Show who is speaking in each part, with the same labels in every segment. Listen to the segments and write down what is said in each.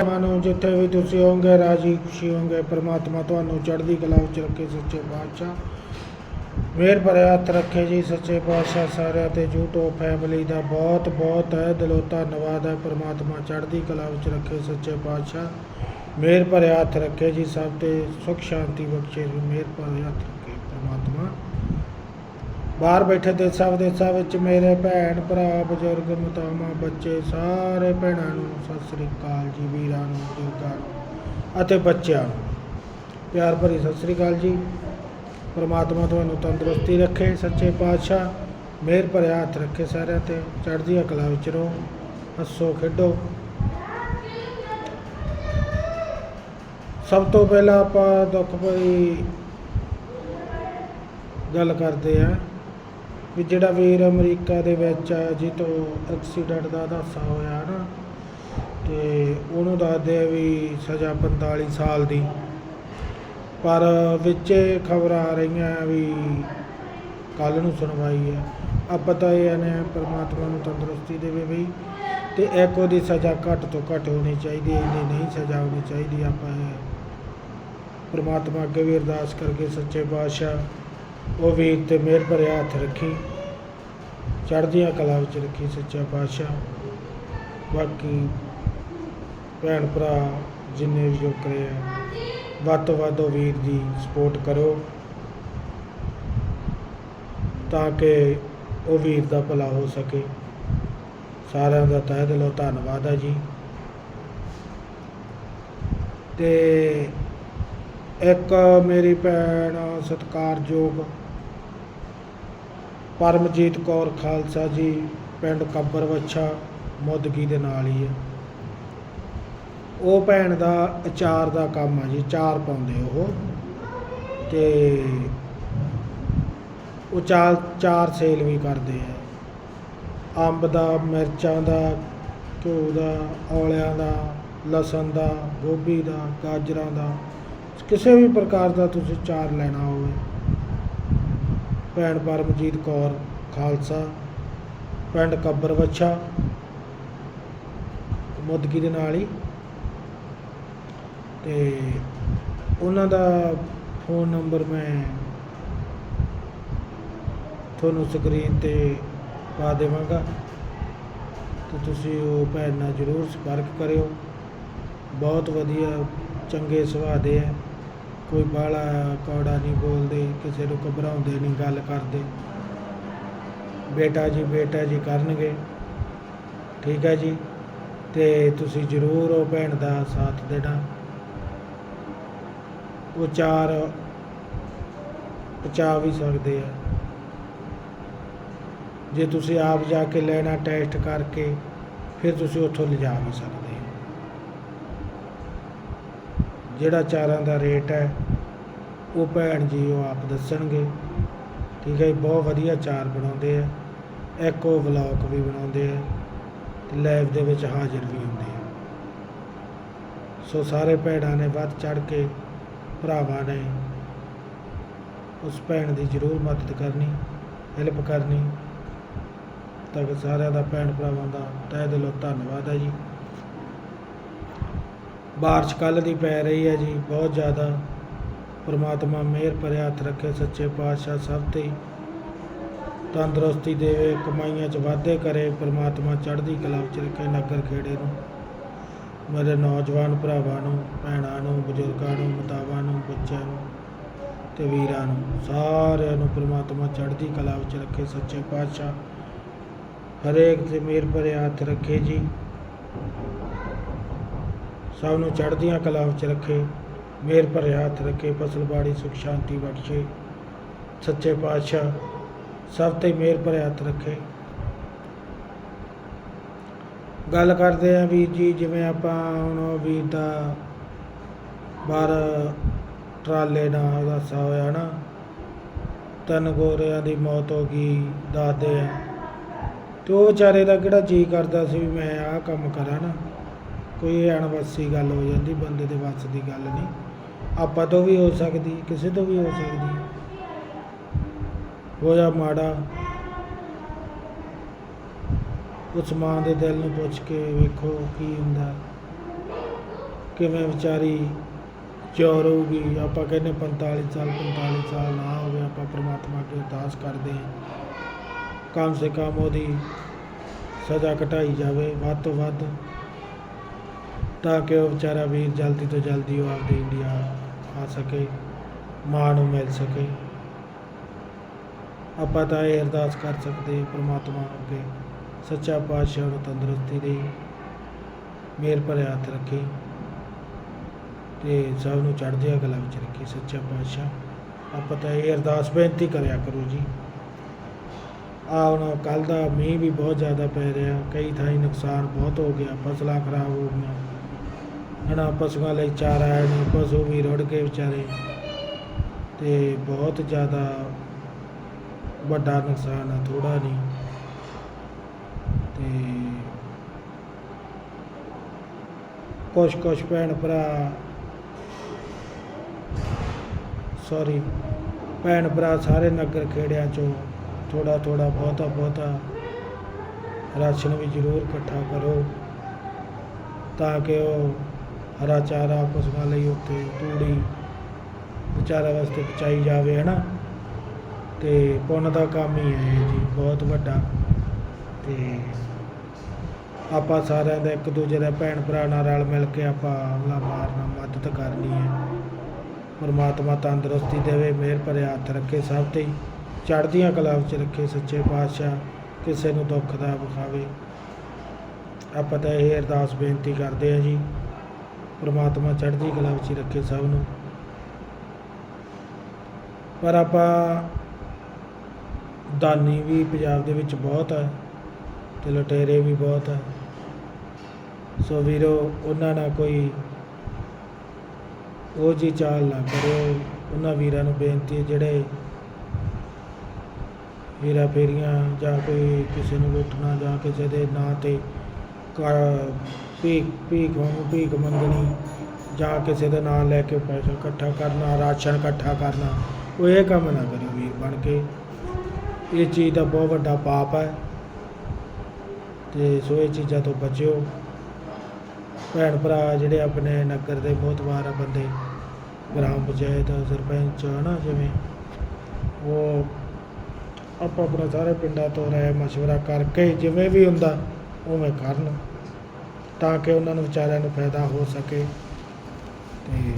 Speaker 1: ਮਾਨੋ ਜਿੱਥੇ ਵੀ ਤੁਸੀਂ ਹੋਵੋਗੇ, ਰਾਜੀ ਖੁਸ਼ੀ ਹੋਵੋਗੇ, ਪ੍ਰਮਾਤਮਾ ਤੁਹਾਨੂੰ ਚੜ੍ਹਦੀ ਕਲਾ ਵਿੱਚ ਰੱਖੇ ਸੱਚੇ ਪਾਤਸ਼ਾਹ। ਮੇਰ ਭਰਿਆ ਹੱਥ ਰੱਖੇ ਜੀ ਸੱਚੇ ਪਾਤਸ਼ਾਹ ਸਾਰਿਆਂ ਤੇ YouTube ਫੈਮਿਲੀ ਦਾ ਬਹੁਤ ਬਹੁਤ ਹੈ, ਦਿਲੋਂ ਧੰਨਵਾਦ ਹੈ, ਪ੍ਰਮਾਤਮਾ ਚੜ੍ਹਦੀ ਕਲਾ ਵਿੱਚ ਰੱਖੇ ਸੱਚੇ ਪਾਤਸ਼ਾਹ। ਮਿਹਰ ਭਰਿਆ ਹੱਥ ਰੱਖੇ ਜੀ ਸਭ ਤੇ, ਸੁਖ ਸ਼ਾਂਤੀ ਬਖਸ਼ੇ ਜੀ, ਮਿਹਰ ਭਰਿਆ ਹੱਥ ਰੱਖੇ ਪ੍ਰਮਾਤਮਾ। ਬਾਹਰ ਬੈਠੇ ਦੇਸਾਂ ਵਿਦੇਸਾਂ ਵਿੱਚ ਮੇਰੇ ਭੈਣ ਭਰਾ, ਬਜ਼ੁਰਗ, ਮਾਤਾਵਾਂ, ਬੱਚੇ, ਸਾਰੇ ਭੈਣਾਂ ਨੂੰ ਸਤਿ ਸ੍ਰੀ ਅਕਾਲ ਜੀ, ਵੀਰਾਂ ਨੂੰ, ਬਜ਼ੁਰਗਾਂ ਨੂੰ ਅਤੇ ਬੱਚਿਆਂ ਨੂੰ। ਪਿਆਰ ਭਰੀ ਸਤਿ ਸ੍ਰੀ ਅਕਾਲ ਜੀ। ਪਰਮਾਤਮਾ ਤੁਹਾਨੂੰ ਤੰਦਰੁਸਤੀ ਰੱਖੇ, ਸੱਚੇ ਪਾਤਸ਼ਾਹ। ਮਿਹਰ ਭਰਿਆ ਹੱਥ ਰੱਖੇ ਸਾਰਿਆਂ ਤੇ ਚੜ੍ਹਦੀ ਕਲਾ ਵਿੱਚ ਰਹੋ, ਹੱਸੋ, ਖੇਡੋ। ਸਭ ਤੋਂ ਪਹਿਲਾਂ ਆਪਾਂ ਦੁੱਖ ਭਰੀ ਗੱਲ ਕਰਦੇ ਆ ਵੀ ਜਿਹੜਾ ਵੀਰ ਅਮਰੀਕਾ ਦੇ ਵਿੱਚ ਆ ਜਿੱਤੋਂ ਐਕਸੀਡੈਂਟ ਦਾ ਹਾਦਸਾ ਹੋਇਆ ਨਾ, ਤੇ ਉਹਨੂੰ ਦੱਸਦੇ ਆ ਵੀ ਸਜ਼ਾ 45 ਸਾਲ ਦੀ। ਪਰ ਵਿੱਚ ਖਬਰਾਂ ਆ ਰਹੀਆਂ ਵੀ ਕੱਲ ਨੂੰ ਸੁਣਵਾਈ ਹੈ। ਆ ਪਤਾ ਇਹ ਨੇ ਪਰਮਾਤਮਾ ਨੂੰ ਤੰਦਰੁਸਤੀ ਦੇਵੇ ਬਈ, ਤੇ ਇੱਕ ਦੀ ਸਜ਼ਾ ਘੱਟ ਤੋਂ ਘੱਟ ਹੋਣੀ ਚਾਹੀਦੀ ਹੈ, ਇੰਨੀ ਨਹੀਂ ਸਜ਼ਾ ਹੋਣੀ ਚਾਹੀਦੀ। ਆਪਾਂ ਪਰਮਾਤਮਾ ਅੱਗੇ ਵੀ ਅਰਦਾਸ ਕਰਕੇ ਸੱਚੇ ਪਾਤਸ਼ਾਹ ਉਹ ਵੀਰ ਤੇ ਮਿਹਰ ਭਰਿਆ ਹੱਥ ਰੱਖੀ, ਚੜ੍ਹਦੀਆਂ ਕਲਾ ਵਿੱਚ ਰੱਖੀ ਸੱਚਾ ਪਾਤਸ਼ਾਹ। ਬਾਕੀ ਭੈਣ ਭਰਾ ਜਿੰਨੇ ਵੀ ਜੋ ਕਰੇ ਆ, ਵੱਧ ਤੋਂ ਵੱਧ ਉਹ ਵੀਰ ਦੀ ਸਪੋਰਟ ਕਰੋ ਤਾਂ ਕਿ ਉਹ ਵੀਰ ਦਾ ਭਲਾ ਹੋ ਸਕੇ। ਸਾਰਿਆਂ ਦਾ ਤਹਿ ਦਿਲੋਂ ਧੰਨਵਾਦ ਹੈ ਜੀ। ਤੇ ਇੱਕ ਮੇਰੀ ਭੈਣ, ਸਤਿਕਾਰਯੋਗ ਪਰਮਜੀਤ ਕੌਰ ਖਾਲਸਾ ਜੀ, ਪਿੰਡ ਕੱਬਰ ਵੱਛਾ ਮੁੱਦਗੀ ਦੇ ਨਾਲ ਹੀ ਹੈ। ਉਹ ਭੈਣ ਦਾ ਅਚਾਰ ਦਾ ਕੰਮ ਆ ਜੀ ਚਾਰ ਪਾਉਂਦੇ ਉਹ। ਤੇ ਉਹ ਚਾਰ ਚਾਰ ਸੇਲ ਵੀ ਕਰਦੇ ਆ। ਅੰਬ ਦਾ, ਮਿਰਚਾਂ ਦਾ, ਘਿਓ ਦਾ, ਔਲਿਆਂ ਦਾ, ਲਸਣ ਦਾ, ਗੋਭੀ ਦਾ, ਗਾਜਰਾਂ ਦਾ ਕਿਸੇ ਵੀ ਪ੍ਰਕਾਰ ਦਾ ਤੁਸੀਂ ਚਾਰ ਲੈਣਾ ਹੋਵੇ। ਭੈਣ ਪਰਮਜੀਤ ਕੌਰ ਖਾਲਸਾ, ਪਿੰਡ ਕੱਬਰ ਵੱਛਾ, ਮੁੱਦਗੀ ਦੇ ਨਾਲ ਹੀ। ਤੇ ਉਹਨਾਂ ਦਾ ਫੋਨ ਨੰਬਰ ਮੈਂ ਤੁਹਾਨੂੰ ਸਕਰੀਨ ਤੇ ਪਾ ਦੇਵਾਂਗਾ। ਤੇ ਤੁਸੀਂ ਉਹ ਭੈਣ ਨਾਲ ਜ਼ਰੂਰ ਸੰਪਰਕ ਕਰਿਓ। ਬਹੁਤ ਵਧੀਆ, ਚੰਗੇ ਸੁਭਾਅ ਦੇ ਹੈ ਕੋਈ ਬਾਹਲਾ ਕੌੜਾ ਨਹੀਂ ਬੋਲਦੇ, ਕਿਸੇ ਨੂੰ ਘਬਰਾਉਂਦੇ ਨਹੀਂ, ਗੱਲ ਕਰਦੇ। ਬੇਟਾ ਜੀ ਬੇਟਾ ਜੀ ਕਰਨਗੇ। ਠੀਕ ਹੈ ਜੀ? ਤੇ ਤੁਸੀਂ ਜ਼ਰੂਰ ਉਹ ਭੈਣ ਦਾ ਸਾਥ ਦੇਣਾ। ਉਹ ਚਾਰ ਪਚਾ ਵੀ ਸਕਦੇ ਆ। ਜੇ ਤੁਸੀਂ ਆਪ ਜਾ ਕੇ ਲੈਣਾ ਟੈਸਟ ਕਰਕੇ, ਫਿਰ ਤੁਸੀਂ ਉੱਥੋਂ ਲਿਜਾ ਵੀ ਸਕਦੇ ਹੋ ਜਿਹੜਾ ਚਾਰਾਂ ਦਾ ਰੇਟ ਹੈ, ਉਹ ਭੈਣ ਜੀ ਉਹ ਆਪ ਦੱਸਣਗੇ। ਠੀਕ ਹੈ ਜੀ, ਬਹੁਤ ਵਧੀਆ ਚਾਰ ਬਣਾਉਂਦੇ ਆ। ਇੱਕ ਉਹ ਵਲੌਗ ਵੀ ਬਣਾਉਂਦੇ ਆ ਤੇ ਲਾਈਵ ਦੇ ਵਿੱਚ ਹਾਜ਼ਰ ਵੀ ਹੁੰਦੇ ਆ। ਸੋ ਸਾਰੇ ਭੈਣਾਂ ਨੇ ਵੱਧ ਚੜ ਕੇ ਭਰਾਵਾਂ ਨੇ ਉਸ ਭੈਣ ਦੀ ਜ਼ਰੂਰ ਮਦਦ ਕਰਨੀ ਹੈਲਪ ਕਰਨੀ। ਤਾਂ ਕਿ ਸਾਰਿਆਂ ਦਾ ਭੈਣ ਭਰਾਵਾਂ ਦਾ ਤਹਿ ਦਿਲੋਂ ਧੰਨਵਾਦ ਹੈ ਜੀ। ਬਾਰਿਸ਼ ਕੱਲ੍ਹ ਦੀ ਪੈ ਰਹੀ ਹੈ ਜੀ, ਬਹੁਤ ਜ਼ਿਆਦਾ ਪਰਮਾਤਮਾ ਮਿਹਰ ਭਰਿਆ ਹੱਥ ਰੱਖੇ ਸੱਚੇ ਪਾਤਸ਼ਾਹ, ਸਭ ਤੇ ਤੰਦਰੁਸਤੀ ਦੇਵੇ, ਕਮਾਈਆਂ 'ਚ ਵਾਧੇ ਕਰੇ, ਪਰਮਾਤਮਾ ਚੜ੍ਹਦੀ ਕਲਾ ਵਿੱਚ ਰੱਖੇ ਨਗਰ ਖੇੜੇ ਨੂੰ, ਮੇਰੇ ਨੌਜਵਾਨ ਭਰਾਵਾਂ ਨੂੰ, ਭੈਣਾਂ ਨੂੰ, ਬਜ਼ੁਰਗਾਂ ਨੂੰ, ਮਾਤਾਵਾਂ ਨੂੰ, ਬੱਚਿਆਂ ਨੂੰ ਤੇ ਵੀਰਾਂ ਨੂੰ, ਸਾਰਿਆਂ ਨੂੰ ਪ੍ਰਮਾਤਮਾ ਚੜ੍ਹਦੀ ਕਲਾ ਵਿੱਚ ਰੱਖੇ ਸੱਚੇ ਪਾਤਸ਼ਾਹ, ਹਰੇਕ ਤੇ ਮਿਹਰ ਭਰੇ ਹੱਥ ਰੱਖੇ ਜੀ। ਸਭ ਨੂੰ ਚੜ੍ਹਦੀਆਂ ਕਲਾ ਵਿੱਚ ਰੱਖੇ ਮਿਹਰ ਭਰਿਆ ਹੱਥ ਰੱਖੇ, ਫਸਲ ਬਾੜੀ ਸੁਖ ਸ਼ਾਂਤੀ ਬਖਸ਼ੇ। ਸੱਚੇ ਪਾਤਸ਼ਾਹ, ਸਭ ਤੇ ਮਿਹਰ ਭਰਿਆ ਹੱਥ ਰੱਖੇ। ਗੱਲ ਕਰਦੇ ਆ ਵੀਰ ਜੀ, ਜਿਵੇਂ ਆਪਾਂ ਹੁਣ ਵੀਰ ਦਾ ਬਾਹਰ ਟਰਾਲੇ ਨਾਲ ਹਾਦਸਾ ਹੋਇਆ ਨਾ, ਤਿੰਨ ਗੋਰਿਆਂ ਦੀ ਮੌਤ ਹੋ ਗਈ, ਦੱਸਦੇ ਆ। ਤੇ ਉਹ ਵਿਚਾਰੇ ਦਾ ਕਿਹੜਾ ਜੀ ਕਰਦਾ ਸੀ ਵੀ ਮੈਂ ਆਹ ਕੰਮ ਕਰਾਂ ਨਾ। ਕੋਈ ਅਣਵੱਸੀ ਗੱਲ ਹੋ ਜਾਂਦੀ, ਬੰਦੇ ਦੇ ਵੱਸ ਦੀ ਗੱਲ ਨਹੀਂ। ਆਪਾਂ ਤੋਂ ਵੀ ਹੋ ਸਕਦੀ, ਕਿਸੇ ਤੋਂ ਵੀ ਹੋ ਸਕਦੀ। ਹੋਇਆ ਮਾੜਾ। ਉਸ ਮਾਂ ਦੇ ਦਿਲ ਨੂੰ ਪੁੱਛ ਕੇ ਵੇਖੋ ਕੀ ਹੁੰਦਾ। ਕਿਵੇਂ ਵਿਚਾਰੀ ਚੋਰ ਹੋਊਗੀ। ਆਪਾਂ ਕਹਿੰਦੇ 45 ਸਾਲ 45 ਸਾਲ ਨਾ ਹੋਵੇ, ਆਪਾਂ ਪ੍ਰਮਾਤਮਾ ਅੱਗੇ ਅਰਦਾਸ ਕਰਦੇ ਹਾਂ। ਕਮ ਸੇ ਕਮ ਉਹਦੀ ਸਜ਼ਾ ਘਟਾਈ ਜਾਵੇ, ਵੱਧ ਤੋਂ ਵੱਧ ਤਾਂ ਕਿ ਉਹ ਵਿਚਾਰਾ ਵੀਰ ਜਲਦੀ ਤੋਂ ਜਲਦੀ ਉਹ ਆਪਦੀ ਇੰਡੀਆ ਆ ਸਕੇ, ਮਾਂ ਨੂੰ ਮਿਲ ਸਕੇ। ਆਪਾਂ ਤਾਂ ਇਹ ਅਰਦਾਸ ਕਰ ਸਕਦੇ ਹਾਂ ਪ੍ਰਮਾਤਮਾ ਅੱਗੇ ਸੱਚਾ ਪਾਤਸ਼ਾਹ ਨੂੰ ਤੰਦਰੁਸਤੀ ਦੇ ਮੇਰ ਭਰੇ ਹੱਥ ਰੱਖੇ ਤੇ ਸਭ ਨੂੰ ਚੜ੍ਹਦੀ ਕਲਾ ਵਿੱਚ ਰੱਖੇ ਸੱਚਾ ਪਾਤਸ਼ਾਹ। ਆਪਾਂ ਤਾਂ ਇਹ ਅਰਦਾਸ ਬੇਨਤੀ ਕਰਿਆ ਕਰੋ ਜੀ। ਆ ਹੁਣ ਕੱਲ ਦਾ ਮੀਂਹ ਵੀ ਬਹੁਤ ਜ਼ਿਆਦਾ ਪੈ ਰਿਹਾ, ਕਈ ਥਾਈਂ ਨੁਕਸਾਨ ਬਹੁਤ ਹੋ ਗਿਆ, ਫਸਲਾਂ ਖਰਾਬ ਹੋ ਗਈਆਂ। ਹਨਾ ਪਸ਼ੂਆਂ ਲਈ ਚਾਰਾ ਹੈ ਨਹੀਂ ਪਸ਼ੂ ਵੀ ਰੁੜ ਗਏ ਵਿਚਾਰੇ। ਤੇ ਬਹੁਤ ਜ਼ਿਆਦਾ ਵੱਡਾ ਨੁਕਸਾਨ ਆ ਥੋੜਾ ਨਹੀਂ। ਤੇ ਕੁਛ ਕੁਛ ਭੈਣ ਭਰਾ ਸੌਰੀ ਭੈਣ ਭਰਾ ਸਾਰੇ ਨਗਰ ਖੇੜਿਆਂ ਚੋਂ ਥੋੜਾ ਥੋੜਾ ਬਹੁਤਾ ਬਹੁਤਾ ਰਾਸ਼ਨ ਵੀ ਜ਼ਰੂਰ ਇਕੱਠਾ ਕਰੋ, ਤਾਂ ਕਿ ਉਹ ਹਰਾ ਚਾਰਾ ਪਸ਼ੂਆਂ ਲਈ ਉੱਥੇ, ਤੂੜੀ, ਵਿਚਾਰਾ ਵਾਸਤੇ ਪਹੁੰਚਾਈ ਜਾਵੇ, ਹਨਾ? ਤੇ ਪੁੰਨ ਦਾ ਕੰਮ ਹੀ ਹੈ ਇਹ ਜੀ, ਬਹੁਤ ਵੱਡਾ। ਤੇ ਆਪਾਂ ਸਾਰਿਆਂ ਦਾ ਇੱਕ ਦੂਜੇ ਦਾ ਭੈਣ ਭਰਾ ਨਾਲ ਰਲ ਮਿਲ ਕੇ ਆਪਾਂ ਹਮਲਾ ਮਾਰਨਾ ਮਦਦ ਕਰਨੀ ਹੈ। ਪਰਮਾਤਮਾ ਤੰਦਰੁਸਤੀ ਦੇਵੇ, ਮਿਹਰ ਭਰੇ ਹੱਥ ਰੱਖੇ, ਸਭ ਤੇ ਹੀ ਚੜ੍ਹਦੀਆਂ ਕਲਾ ਵਿੱਚ ਰੱਖੇ ਸੱਚੇ ਪਾਤਸ਼ਾਹ, ਕਿਸੇ ਨੂੰ ਦੁੱਖ ਦਾ ਵਿਖਾਵੇ। ਆਪਾਂ ਤਾਂ ਇਹ ਅਰਦਾਸ ਬੇਨਤੀ ਕਰਦੇ ਹਾਂ ਜੀ ਪਰਮਾਤਮਾ ਚੜ੍ਹਦੀ ਕਲਾ ਵਿੱਚ ਹੀ ਰੱਖੇ ਸਭ ਨੂੰ। ਪਰ ਆਪਾਂ ਦਾਨੀ ਵੀ ਪੰਜਾਬ ਦੇ ਵਿੱਚ ਬਹੁਤ ਹੈ ਤੇ ਲੁਟੇਰੇ ਵੀ ਬਹੁਤ ਹੈ। ਸੋ ਵੀਰੋ, ਉਹਨਾਂ ਨਾਲ ਕੋਈ ਉਹ ਜੀ ਚਾਲ ਨਾ ਕਰਿਓ। ਉਹਨਾਂ ਵੀਰਾਂ ਨੂੰ ਬੇਨਤੀ ਹੈ, ਜਿਹੜੇ ਹੀਰਾ ਫੇਰੀਆਂ ਜਾਂ ਕੋਈ ਕਿਸੇ ਨੂੰ ਲੁੱਟਣਾ ਜਾਂ ਕਿਸੇ ਦੇ ਨਾਂ ਤੇ ਭੀਖ ਭੀਖ ਵਾਂਗੂ ਭੀਖ ਮੰਗਣੀ। ਜਾਂ ਕਿਸੇ ਦਾ ਨਾਂ ਲੈ ਕੇ ਪੈਸਾ ਇਕੱਠਾ ਕਰਨਾ, ਰਾਸ਼ਨ ਇਕੱਠਾ ਕਰਨਾ। ਉਹ ਇਹ ਕੰਮ ਨਾ ਕਰਿਓ ਵੀਰ ਬਣ ਕੇ। ਇਹ ਚੀਜ਼ ਦਾ ਬਹੁਤ ਵੱਡਾ ਪਾਪ ਹੈ। ਤੇ ਸੋ ਇਹ ਚੀਜ਼ਾਂ ਤੋਂ ਬਚਿਓ। ਭੈਣ ਭਰਾ ਜਿਹੜੇ ਆਪਣੇ ਨਗਰ ਦੇ ਬਹੁਤ ਵਾਰ ਬੰਦੇ। ਗ੍ਰਾਮ ਪੰਚਾਇਤ, ਸਰਪੰਚ, ਹਨਾ ਜਿਵੇਂ। ਉਹ ਆਪਾਂ ਆਪਣਾ ਸਾਰੇ ਪਿੰਡਾਂ ਤੋਂ ਰਾਏ ਮਸ਼ਵਰਾ ਕਰਕੇ ਜਿਵੇਂ ਵੀ ਹੁੰਦਾ, ਉਵੇਂ ਕਰਨ। ਤਾਂ ਕਿ ਉਹਨਾਂ ਨੂੰ ਵਿਚਾਰਿਆਂ ਨੂੰ ਫਾਇਦਾ ਹੋ ਸਕੇ। ਤੇ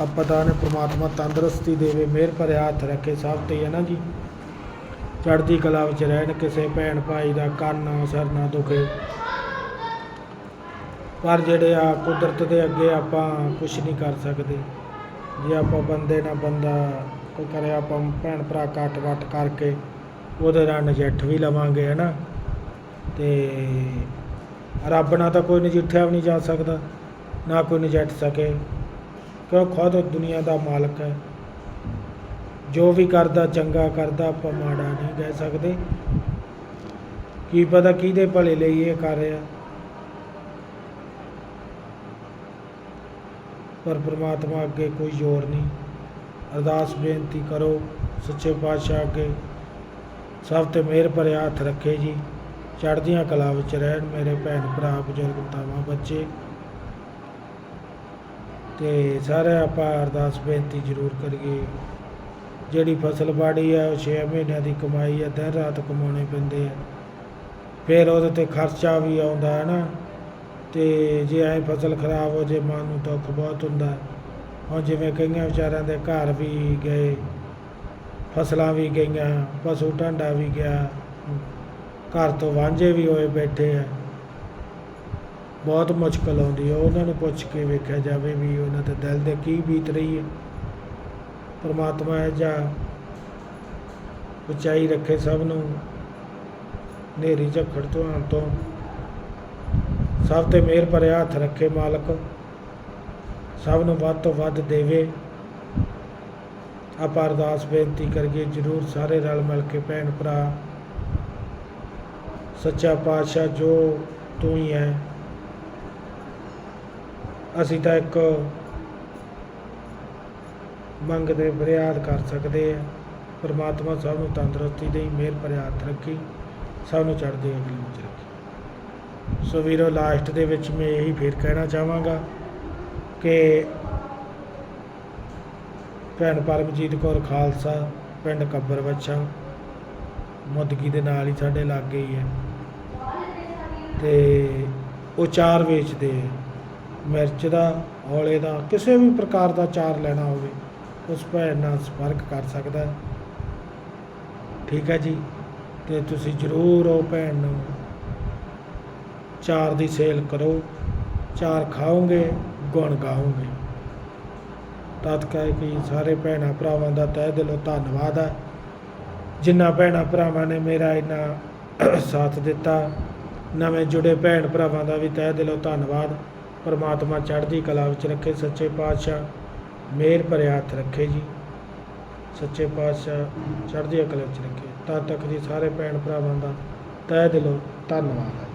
Speaker 1: ਆਪਾਂ ਤਾਂ ਨੇ ਪ੍ਰਮਾਤਮਾ ਤੰਦਰੁਸਤੀ ਦੇਵੇ, ਮਿਹਰ ਭਰਿਆ ਹੱਥ ਰੱਖੇ, ਸਭ ਤੇ ਹੈ ਨਾ ਜੀ। ਚੜ੍ਹਦੀ ਕਲਾ ਵਿੱਚ ਰਹਿਣ, ਕਿਸੇ ਭੈਣ ਭਾਈ ਦਾ ਕੰਨ ਸਰ ਨਾ ਦੁਖੇ। ਪਰ ਜਿਹੜੇ ਆ ਕੁਦਰਤ ਦੇ ਅੱਗੇ ਆਪਾਂ ਕੁਝ ਨਹੀਂ ਕਰ ਸਕਦੇ। ਜੇ ਆਪਾਂ ਬੰਦੇ ਨਾਲ ਬੰਦਾ ਕੋਈ ਕਰੇ, ਆਪਾਂ ਭੈਣ ਭਰਾ ਕੱਟ ਵੱਟ ਕਰਕੇ ਉਹਦੇ ਨਾਲ ਨਜਿੱਠ ਵੀ ਲਵਾਂਗੇ, ਹੈ ਨਾ। ਤੇ ਰੱਬ ਨਾਲ ਤਾਂ ਕੋਈ ਨਜਿੱਠਿਆ ਵੀ ਨਹੀਂ ਜਾ ਸਕਦਾ, ਨਾ ਕੋਈ ਨਜਿੱਠ ਸਕੇ। ਕਿਉਂ? ਖੁਦ ਦੁਨੀਆ ਦਾ ਮਾਲਕ ਹੈ। ਜੋ ਵੀ ਕਰਦਾ, ਚੰਗਾ ਕਰਦਾ, ਆਪਾਂ ਮਾੜਾ ਨਹੀਂ ਕਹਿ ਸਕਦੇ। ਕੀ ਪਤਾ ਕਿਹਦੇ ਭਲੇ ਲਈ ਇਹ ਕਰ ਰਿਹਾ। ਪਰ ਪ੍ਰਮਾਤਮਾ ਅੱਗੇ ਕੋਈ ਜ਼ੋਰ ਨਹੀਂ। ਅਰਦਾਸ ਬੇਨਤੀ ਕਰੋ, ਸੱਚੇ ਪਾਤਸ਼ਾਹ ਅੱਗੇ। ਸਭ ਤੇ ਮਿਹਰ ਭਰਿਆ ਹੱਥ ਰੱਖੇ ਜੀ। ਚੜ੍ਹਦੀਆਂ ਕਲਾ ਵਿੱਚ ਰਹਿਣ, ਮੇਰੇ ਭੈਣ ਭਰਾ, ਬਜ਼ੁਰਗ, ਤਾਵਾਂ, ਬੱਚੇ। ਤੇ ਸਾਰੇ ਆਪਾਂ ਅਰਦਾਸ ਬੇਨਤੀ ਜ਼ਰੂਰ ਕਰੀਏ। ਜਿਹੜੀ ਫਸਲ ਬਾੜੀ ਆ, ਉਹ 6 ਮਹੀਨਿਆਂ ਦੀ ਕਮਾਈ ਆ, ਦਿਨ ਰਾਤ ਕਮਾਉਣੇ ਪੈਂਦੇ ਆ। ਫਿਰ ਉਹਦੇ ਤੇ ਖਰਚਾ ਵੀ ਆਉਂਦਾ ਹੈ ਨਾ ਤੇ ਜੇ ਐ ਫਸਲ ਖਰਾਬ ਹੋ ਜੇ, ਮਨ ਨੂੰ ਦੁੱਖ ਬਹੁਤ ਹੁੰਦਾ। ਹੁਣ ਜਿਵੇਂ ਕਈਆਂ ਵਿਚਾਰਿਆਂ ਦੇ ਘਰ ਵੀ ਗਏ, ਫਸਲਾਂ ਵੀ ਗਈਆਂ, ਪਸ਼ੂ ਢਾਂਡਾ ਵੀ ਗਿਆ। ਘਰ ਤੋਂ ਵਾਂਝੇ ਵੀ ਹੋਏ ਬੈਠੇ ਆ। ਬਹੁਤ ਮੁਸ਼ਕਲ ਆਉਂਦੀ ਹੈ ਉਹਨਾਂ ਨੂੰ ਪੁੱਛ ਕੇ ਵੇਖਿਆ ਜਾਵੇ ਵੀ ਉਹਨਾਂ ਦੇ ਦਿਲ ਦੇ ਕੀ ਬੀਤ ਰਹੀ ਹੈ ਪਰਮਾਤਮਾ ਹੈ ਜਾਂ ਉਚਾਈ ਰੱਖੇ ਸਭ ਨੂੰ ਨੇਰੀ ਝੱਖੜ ਤੋਂ, ਆਉਣ ਤੋਂ। ਸਭ ਤੇ ਮਿਹਰ ਭਰੇ ਹੱਥ ਰੱਖੇ ਮਾਲਕ। ਸਭ ਨੂੰ ਵੱਧ ਤੋਂ ਵੱਧ ਦੇਵੇ। ਆਪਾਂ ਅਰਦਾਸ ਬੇਨਤੀ ਕਰੀਏ, ਜਰੂਰ ਸਾਰੇ ਰਲ ਮਿਲ ਕੇ ਭੈਣ ਭਰਾ ਸੱਚਾ ਪਾਤਸ਼ਾਹ ਜੋ ਤੂੰ ਹੀ ਹੈ। ਅਸੀਂ ਤਾਂ ਇੱਕ ਮੰਗ ਮੰਗਦੇ ਫਰਿਆਦ ਕਰ ਸਕਦੇ ਆ ਪਰਮਾਤਮਾ ਸਭ ਨੂੰ ਤੰਦਰੁਸਤੀ ਦੇਈ, ਮਿਹਰ ਭਰੇ ਰੱਖੀ ਸਭ ਨੂੰ ਚੜ੍ਹਦੀ ਅਗਲੀ ਵਿੱਚ ਰੱਖੀ। ਸੋ ਵੀਰੋ ਲਾਸਟ ਦੇ ਵਿੱਚ ਮੈਂ ਇਹੀ ਫੇਰ ਕਹਿਣਾ ਚਾਹਾਂਗਾ ਕਿ ਭੈਣ ਪਰਮਜੀਤ ਕੌਰ ਖਾਲਸਾ, ਪਿੰਡ ਕੱਬਰ ਬੱਛਾ ਮੁੱਦਗੀ ਦੇ ਨਾਲ ਹੀ ਸਾਡੇ ਲਾਗੇ ਹੀ ਹੈ। ਤੇ ਉਹ ਚਾਰ ਵੇਚਦੇ ਆ। ਮਿਰਚ ਦਾ, ਔਲੇ ਦਾ, ਕਿਸੇ ਵੀ ਪ੍ਰਕਾਰ ਦਾ ਚਾਰ ਲੈਣਾ ਹੋਵੇ, ਉਸ ਭੈਣ ਨਾਲ ਸੰਪਰਕ ਕਰ ਸਕਦਾ ਠੀਕ ਹੈ ਜੀ? ਅਤੇ ਤੁਸੀਂ ਜ਼ਰੂਰ ਉਹ ਭੈਣ ਨੂੰ ਚਾਰ ਦੀ ਸੇਲ ਕਰੋ। ਚਾਰ ਖਾਓਗੇ, ਗੁਣ ਗਾਓਗੇ। ਤਦ ਕਹਿ ਕਿ ਸਾਰੇ ਭੈਣਾਂ ਭਰਾਵਾਂ ਦਾ ਤਹਿ ਦਿਲੋਂ ਧੰਨਵਾਦ ਹੈ। ਜਿਨ੍ਹਾਂ ਭੈਣਾਂ ਭਰਾਵਾਂ ਨੇ ਮੇਰਾ ਇੰਨਾ ਸਾਥ ਦਿੱਤਾ ਨਵੇਂ ਜੁੜੇ ਭੈਣ ਭਰਾਵਾਂ ਦਾ ਵੀ ਤਹਿ ਦਿਲੋਂ ਧੰਨਵਾਦ। ਪਰਮਾਤਮਾ ਚੜ੍ਹਦੀ ਕਲਾ ਵਿੱਚ ਰੱਖੇ ਸੱਚੇ ਪਾਤਸ਼ਾਹ। ਮਿਹਰ ਭਰਿਆ ਹੱਥ ਰੱਖੇ ਜੀ। ਸੱਚੇ ਪਾਤਸ਼ਾਹ ਚੜ੍ਹਦੀ ਕਲਾ ਵਿੱਚ ਰੱਖੇ। ਤਦ ਤੱਕ ਜੀ ਸਾਰੇ ਭੈਣ ਭਰਾਵਾਂ ਦਾ ਤਹਿ ਦਿਲੋਂ ਧੰਨਵਾਦ ਹੈ।